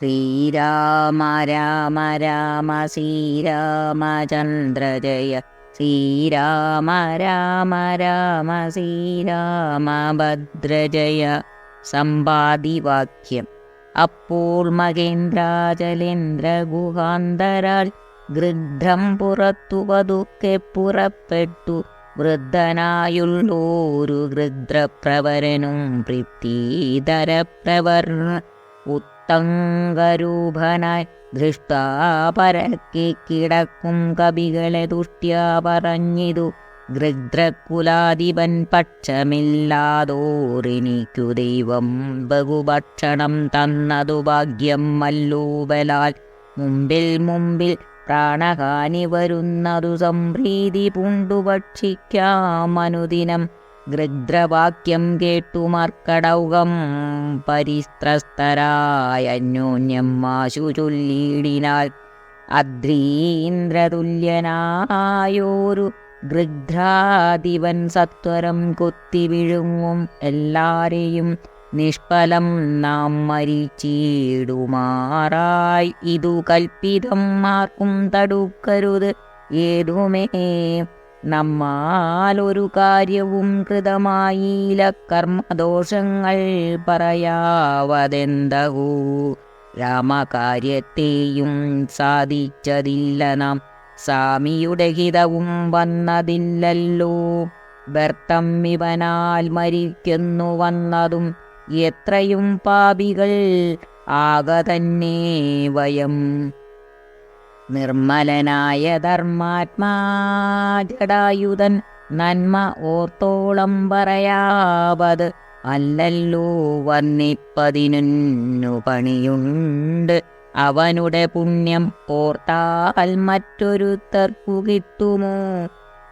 ശ്രീരാമ രാമ രാമ ശ്രീരാമചന്ദ്ര ജയ. ശ്രീരാമ രാമ രാമ ശ്രീരാമഭദ്രജയ സമ്പാദിവാക്യം അപ്പോൾ മകേന്ദ്രാചലേന്ദ്ര ഗൃദ്ധം പുറത്തു പതുക്കെ പുറപ്പെട്ടു. വൃദ്ധനായുള്ളോരു ഗൃദ്രപ്രവരനും പ്രീതീതരപ്രവർ ഉത്തങ്കരൂപനായി ദൃഷ്ടാപരക്കി കിടക്കും കവികളെ തുഷ്ട്യാ പറഞ്ഞിതു. ഗൃദ്രകുലാധിപൻ പക്ഷമില്ലാതോറിനിക്കു ദൈവം ബഹുഭക്ഷണം തന്നതു ഭാഗ്യം മല്ലൂബലാൽ. മുമ്പിൽ മുമ്പിൽ പ്രാണഹാനി വരുന്നതു സംപ്രീതി പൂണ്ടു ഭക്ഷിക്കാമനുദിനം ഗൃദ്രവാക്യം കേട്ടു മർക്കടൗകം. പരിസ്ത്രസ്തരായ അന്യോന്യം മാശു ചൊല്ലിയിടിനാൽ അദ്രീന്ദ്രതുല്യനായോരു ഗൃദ്രാധിപൻ സത്വരം കൊത്തി വിഴുങ്ങും എല്ലാരെയും നിഷ്ഫലം നാം മരിച്ചിടുമാറായി. ഇതു കൽപ്പിതം ആർക്കും തടുക്കരുത്. ഏതുമേ നമ്മാലൊരു കാര്യവും കൃതമായില്ല കർമ്മദോഷങ്ങൾ പറയാവതെന്തകൂ? രാമകാര്യത്തെയും സാധിച്ചതില്ല നാം. സ്വാമിയുടെ ഹിതവും വന്നതില്ലല്ലോ. വ്യർത്ഥം ഇവനാൽ മരിക്കുന്നു വന്നതും എത്രയും പാപികൾ ആക തന്നെ വയം. നിർമ്മലനായ ധർമാത്മാ ജടായുധൻ നന്മ ഓർത്തോളം പറയാവത് അല്ലല്ലോ വർണിപ്പതിനു പണിയുണ്ട്. അവനുടെ പുണ്യം ഓർത്താൽ മറ്റൊരുത്തർക്കു കിട്ടുമോ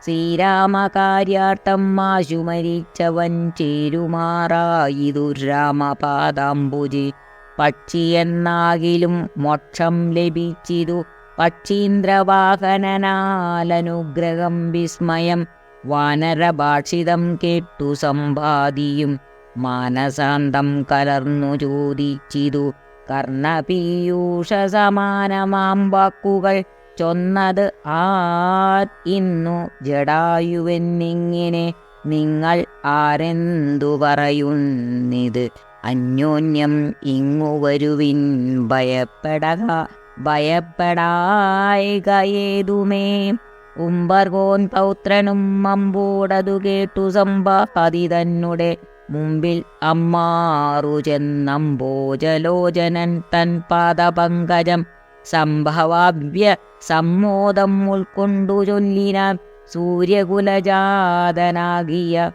ശ്രീരാമകാര്യാർത്ഥം മാശു മരിച്ചവൻ ചേരുമാറായിതു രാമപാദാംബുജി. പക്ഷിയെന്നാകിലും മോക്ഷം ലഭിച്ചിതു പക്ഷീന്ദ്രവാഹനനാലനുഗ്രഹം വിസ്മയം വാനരഭാഷിതം കേട്ടു സമ്പാദിയും മാനസാന്തം കലർന്നു ചോദിച്ചിതു കർണപീയൂഷ സമാനമാം വാക്കുകൾ ചൊന്നത് ആർ ഇന്നു ജടായുവെന്നിങ്ങനെ നിങ്ങൾ ആരെന്തു പറയുന്നിത്? അന്യോന്യം ഇങ്ങു വരുവിൻ ഭയപ്പെടക ഭയപ്പെടായിക ഏതുമേ ഉംബർഗോൻ പൗത്രനും അമ്പൂടതു കേട്ടു സമ്പാതി തന്നെ മുമ്പിൽ അമ്മാറു ചെന്നമ്പോജലോചനൻ തൻ പാദപങ്കജം സംഭവാവ്യ സമ്മോദം ഉൾക്കൊണ്ടു ചൊല്ലിനാൻ സൂര്യകുലജാതനാകിയ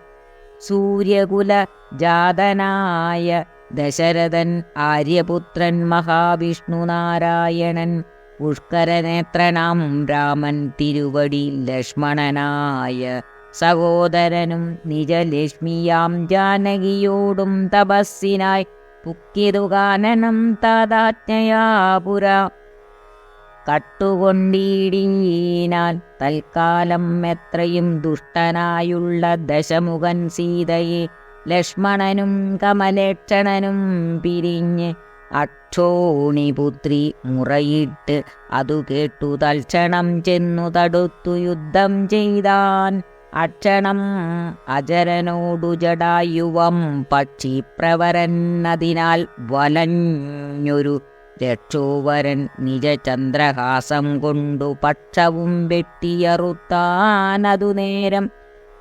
സൂര്യകുല ജാതനായ ദശരഥൻ ആര്യപുത്രൻ മഹാവിഷ്ണു നാരായണൻ പുഷ്കരനേത്രനാം രാമൻ തിരുവടി ലക്ഷ്മണനായ സഹോദരനും നിജലക്ഷ്മിയാം ജാനകിയോടും തപസ്സിനായി പുക്കിതു കാനനം താതാജ്ഞയാ പുര കട്ടുകൊണ്ടിടീനാൽ തൽക്കാലം എത്രയും ദുഷ്ടനായുള്ള ദശമുഖൻ സീതയെ ലക്ഷ്മണനും കമലേക്ഷണനും പിരിഞ്ഞ് അക്ഷോണിപുത്രി മുറയിട്ട് അതു കേട്ടു തൽക്ഷണം ചെന്നു തടുത്തു യുദ്ധം ചെയ്താൻ. അക്ഷണം അജരനോടു ജടായുവം പക്ഷി പ്രവരന്നതിനാൽ വലഞ്ഞൊരു രക്ഷോവരൻ നിജചന്ദ്രഹാസം കൊണ്ടു പക്ഷവും വെട്ടിയറുത്താനതു നേരം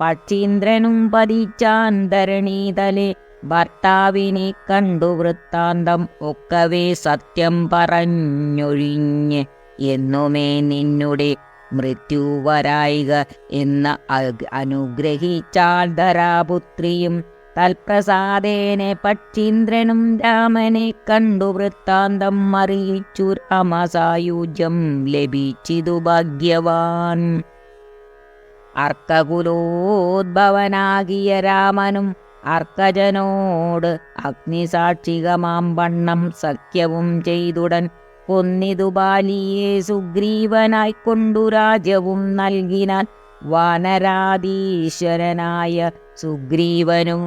പക്ഷീന്ദ്രനും പതിച്ചാൻ ധരണീതലെ ഭർത്താവിനെ കണ്ടു വൃത്താന്തം ഒക്കവേ സത്യം പറഞ്ഞൊഴിഞ്ഞ്. എന്നുമേ നിന്നുടെ മൃത്യുവരായിക എന്ന അനുഗ്രഹിച്ചാൽ ധരാപുത്രിയും തൽപ്രസാദേനെ പക്ഷീന്ദ്രനും രാമനെ കണ്ടു വൃത്താന്തം അറിയിച്ചു രാമസായുജ്യം ലഭിച്ചിതു ഭാഗ്യവാൻ. അർക്കകുലോദ്ഭവനാകിയ രാമനും അർക്കജനോട് അഗ്നിസാക്ഷികമാം വണ്ണം സഖ്യവും ചെയ്തുടൻ കൊന്നിതു ബാലിയെ സുഗ്രീവനായി കൊണ്ടു രാജ്യവും നൽകിനാൻ വാനരാധീശ്വരനായ സുഗ്രീവനും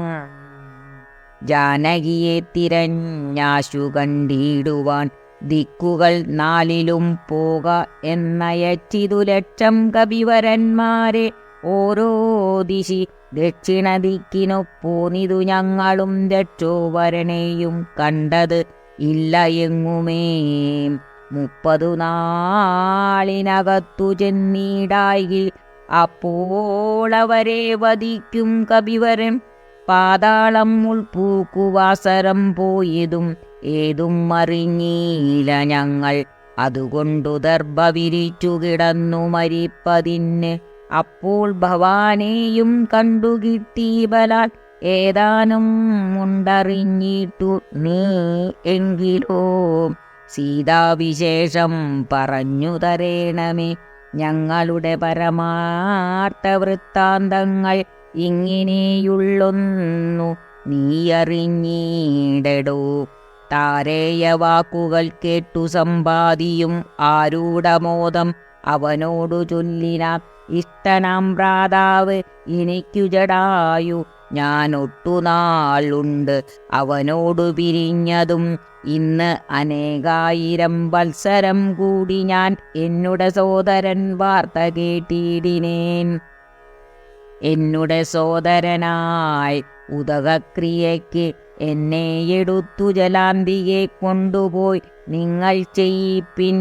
ജാനകിയെ തിരഞ്ഞാശു കണ്ടിടുവാൻ ദിക്കുകൾ നാലിലും പോക എന്നയച്ചിതു ലക്ഷം കവിവരന്മാരെ ഓരോ ദിശി ദക്ഷിണ ദിക്കിനു പോന്നിതു ഞങ്ങളും ദക്ഷോവരണേയും കണ്ടത് ഇല്ല എങ്ങുമേ. മുപ്പതു നാളിനകത്തു ചെന്നീടായി അപ്പോൾ അവരെ വധിക്കും കവിവരൻ പാതാളം ഉൾപൂക്കുവാസരം പോയതും ഏതും അറിഞ്ഞീല ഞങ്ങൾ. അതുകൊണ്ടു ദർഭ വിരിച്ചു കിടന്നു മരിപ്പതിന് അപ്പോൾ ഭവാനെയും കണ്ടുകിട്ടി ബലാൽ. ഏതാനും ഉണ്ടറിഞ്ഞിട്ടു നീ എങ്കിലോ. സീതാവിശേഷം പറഞ്ഞു തരേണമേ. ഞങ്ങളുടെ പരമാർത്ഥ വൃത്താന്തങ്ങൾ ഇങ്ങനെയുള്ളൊന്നു നീയറിഞ്ഞീടടോ താരേയ വാക്കുകൾ കേട്ടു സമ്പാദിയും ആരൂഢമോദം അവനോടു ചൊല്ലിന. ഇഷ്ടനാം ഭ്രാതാവ് എനിക്കു ജടായു ഞാൻ ഒട്ടുനാളുണ്ട് അവനോടു പിരിഞ്ഞതും. ഇന്ന് അനേകായിരം വത്സരം കൂടി ഞാൻ എന്നുടെ സോദരൻ വാർത്ത കേട്ടിടിനേൻ. എന്നുടെ സോദരനായി ഉദകക്രിയയ്ക്ക് എന്നെ എടുത്തു ജലാന്തിയെ കൊണ്ടുപോയി. നിങ്ങൾ ചെയ്യിപ്പിൻ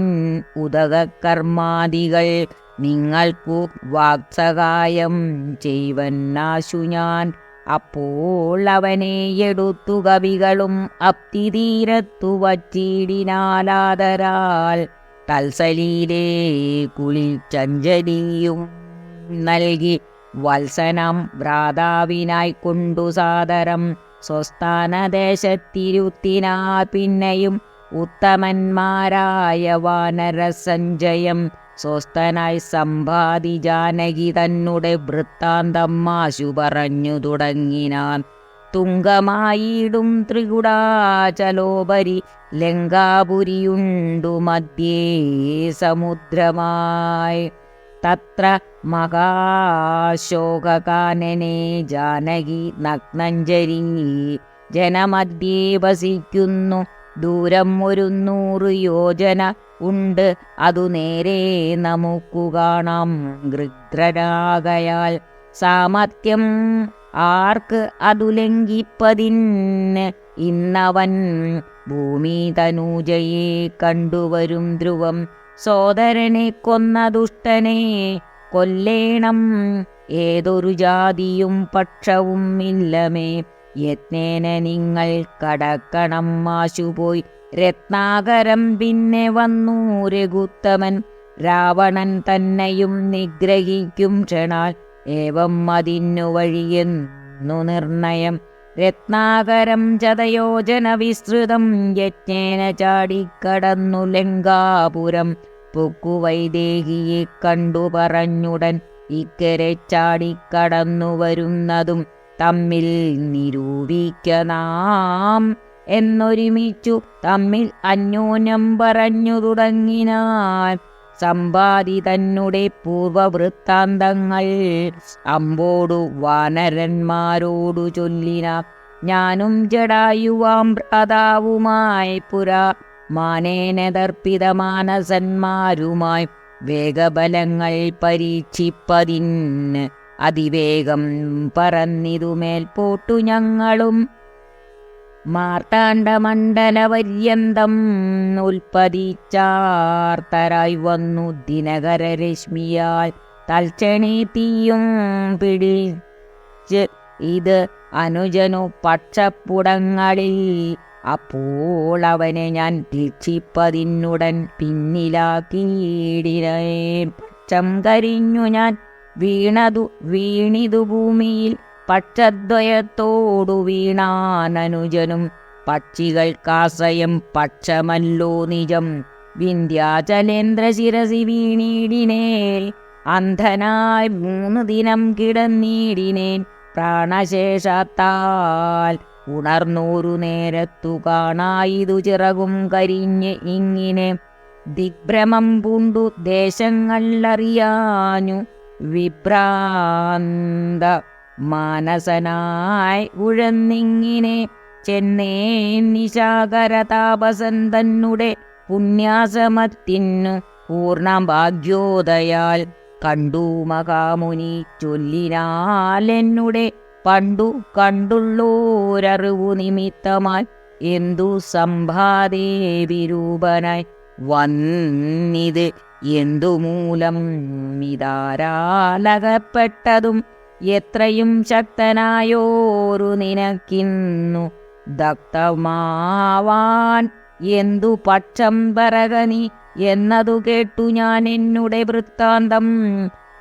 ഉദകകർമാദികൾ. നിങ്ങൾക്കു വാക്സഹായം ചെയ്വന്നാശു ഞാൻ. അപ്പോൾ അവനെ എടുത്തു കവികളും അപ്തിതീരത്തു വച്ചിടിനാലാതരാൽ തൽസലിയിലെ കുളിച്ചഞ്ജലിയും നൽകി വത്സനം ഭ്രാതാവിനായി കൊണ്ടു സാദരം സ്വസ്ഥാനദേശത്തിരുത്തിനാ പിന്നെയും ഉത്തമന്മാരായ വാനരസഞ്ചയം സ്വസ്ഥനായി സമ്പാദി ജാനകി തന്നെ വൃത്താന്തം മാശു പറഞ്ഞു തുടങ്ങിനാൻ. തുങ്കമായിടും ത്രികുടാചലോപരി ലങ്കാപുരിയുണ്ടു മധ്യേ സമുദ്രമായി. തത്ര മഹാശോകാനനെ ജാനകി നഗ്നഞ്ചരി ജനമധ്യേ വസിക്കുന്നു. ദൂരം ഒരു നൂറ് യോജന ഉണ്ട്. അതു നേരെ നമുക്കു കാണാം. ഗൃദ്രരാകയാൽ സാമർത്ഥ്യം ആർക്ക് അതു ലംഘിപ്പതിന് ഇന്നവൻ ഭൂമി തനൂജയെ കണ്ടുവരും ധ്രുവം. സോദരനെ കൊന്ന ദുഷ്ടനെ കൊല്ലേണം. ഏതൊരു ജാതിയും പക്ഷവും ഇല്ലമേ യത്നേന നിങ്ങൾ കടക്കണം മാശുപോയി. രത്നാകരം പിന്നെ വന്നു രഘുത്തമൻ. രാവണൻ തന്നെയും നിഗ്രഹിക്കും ക്ഷണാൽ. ഏവം അതിന്നു വഴിയെന്നു നിർണയം. രത്നാകരം ചതയോജന വിസ്തൃതം യജ്ഞേന ചാടിക്കടന്നു ലങ്കാപുരം. പുക്കുവൈദേഹിയെ കണ്ടു പറഞ്ഞുടൻ ഇക്കരെ ചാടിക്കടന്നു വരുന്നതും തമ്മിൽ നിരൂപിക്ക എന്നൊരുമിച്ചു തമ്മിൽ അന്യോന്യം പറഞ്ഞു തുടങ്ങിനാൽ സമ്പാദി തന്നെ പൂർവവൃത്താന്തങ്ങൾ അമ്പോടു വാനരന്മാരോടു ചൊല്ലിന ഞാനും ജടായുവാം ഭ്രാതാവുമായി പുരാ മാനസന്മാരുമായി വേഗബലങ്ങൾ പരീക്ഷിപ്പതിന് അതിവേഗം പറന്നിതുമേൽ പോട്ടു ഞങ്ങളും. മാർത്താണ്ഡമണ്ഡലപര്യന്തം ഉൽപ്പതിച്ചാർത്തരായി വന്നു ദിനകര രശ്മിയാൽ തൽക്ഷണേ തീയും പിടി. ഇത് അനുജനു പക്ഷപ്പുടങ്ങളിൽ. അപ്പോൾ അവനെ ഞാൻ രക്ഷിപ്പതിനുടൻ പിന്നിലാക്കിയിടിനേ പക്ഷം കരിഞ്ഞു ഞാൻ വീണതു വീണിതു ഭൂമിയിൽ പക്ഷദ്വയത്തോടു വീണാനനുജനും പക്ഷികൾക്കാശ്രയം പക്ഷമല്ലോ നിജം. വിന്ധ്യാചലേന്ദ്ര ശിരസി വീണീടിനേൽ അന്ധനായി മൂന്ന് ദിനം കിടന്നീടിനേൻ പ്രാണശേഷത്താൽ ഉണർന്നൂരു നേരത്തു കാണായിതു ചിറകും കരിഞ്ഞ് ഇങ്ങിനെ. ദിഗ്ഭ്രമം പൂണ്ടു ദേശങ്ങൾ വിഭ്രാന്ത മാനസനായി ഉഴന്നിങ്ങിനെ ചെന്നേ നിശാകര താപസൻ തന്നുടെ പുണ്യാസമത്തിനു പൂർണ ഭാഗ്യോദയാൽ കണ്ടു മഹാമുനി ചൊല്ലിനാലെന്നുടെ പണ്ടു കണ്ടുള്ളോരറിവു നിമിത്തമായി എന്തു സംഭാദേവിരൂപനായി വന്നിത് എന്തു മൂലം ഇതാരാലകപ്പെട്ടതും എത്രയും ശക്തനായോരു നിനക്കിന്നു ദഗ്ധമാവാൻ എന്തു പക്ഷം പറകനി എന്നതു കേട്ടു ഞാൻ എന്നുടെ വൃത്താന്തം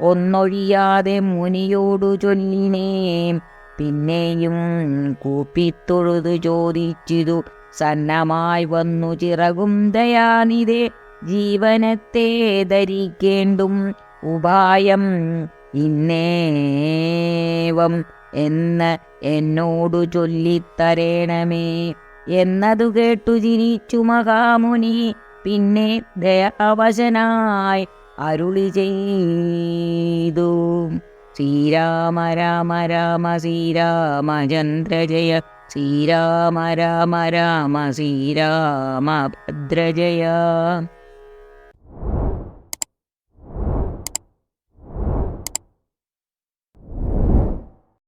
ഒന്നൊഴിയാതെ മുനിയോടു ചൊല്ലിനേ. പിന്നെയും കൂപ്പിത്തൊഴുതു ചോദിച്ചിതു സന്നമായി വന്നു ചിറകും ദയാനിതേ. ജീവനത്തെ ധരിക്കേണ്ടും ഉപായം ഇന്നേവം എന്ന് എന്നോടു ചൊല്ലിത്തരേണമേ. എന്നതു കേട്ടു ചിരിച്ചു മഹാമുനി പിന്നെ ദയാവശനായി അരുളി ചെയ്തു. ശ്രീരാമ രാമ രാമ ശ്രീരാമചന്ദ്ര ജയ ശ്രീരാമ രാമ രാമ ശ്രീരാമ ഭദ്രജയ.